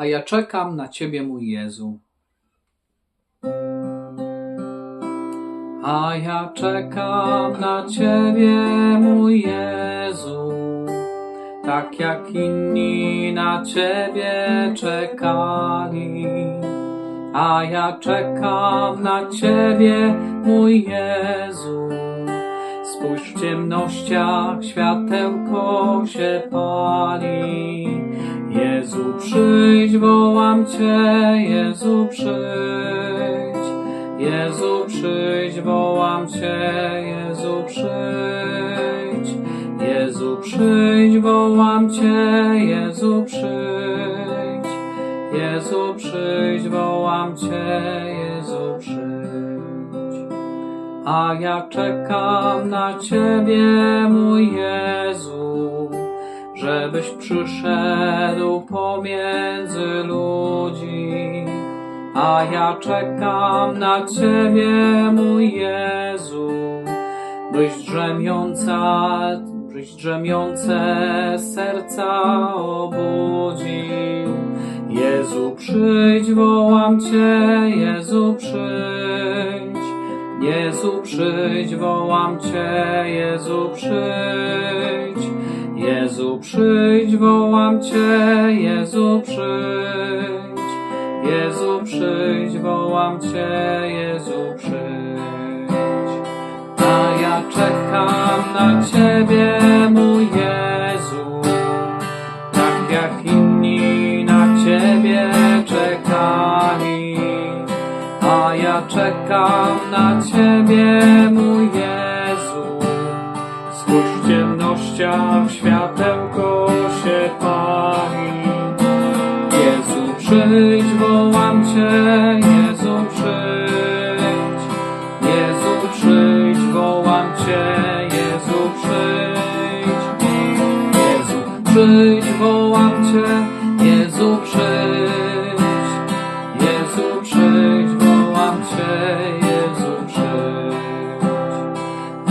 a ja czekam na Ciebie, mój Jezu. A ja czekam na Ciebie, mój Jezu, tak jak inni na Ciebie czekali. A ja czekam na Ciebie, mój Jezu. Spójrz w ciemnościach, światełko się pali. Jezu, przyjdź, wołam Cię, Jezu, przyjdź. Jezu, przyjdź, wołam Cię, Jezu, przyjdź. Jezu, przyjdź, wołam Cię, Jezu, przyjdź. Jezu, przyjdź, wołam Cię, Jezu, przyjdź. A ja czekam na Ciebie, mój Jezu, żebyś przyszedł pomiędzy ludzi. A ja czekam na Ciebie, mój Jezu, byś drzemiąca, byś drzemiące serca obudził. Jezu, przyjdź, wołam Cię, Jezu, przyjdź. Jezu, przyjdź, wołam Cię, Jezu, przyjdź. Przyjdź, wołam Cię, Jezu, przyjdź. Jezu, przyjdź, wołam Cię, Jezu, przyjdź. A ja czekam na Ciebie, mój Jezu, tak jak inni na Ciebie czekali. A ja czekam na Ciebie, mój Jezu. Spójrz w ciemnościach, światełko przyjdź, wołam Cię, Jezu, przyjdź. Jezu, przyjdź, wołam Cię, Jezu, przyjdź. Jezu, przyjdź, wołam Cię, Jezu, przyjdź. Jezu, przyjdź, wołam Cię, Jezu, przyjdź.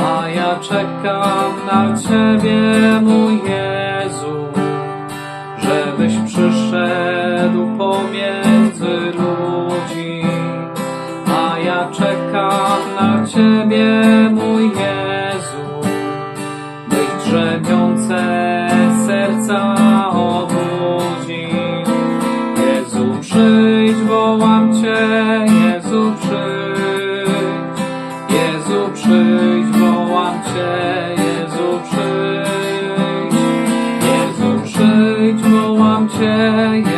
A ja czekam na Ciebie, mój Jezu, żebyś przyszedł między ludzi, a ja czekam na Ciebie, mój Jezu, byś drzemiące serca obudzi. Jezu, przyjdź, wołam Cię, Jezu, przyjdź, Jezu, przyjdź, wołam Cię, Jezu, przyjdź, Jezu, przyjdź, wołam Cię,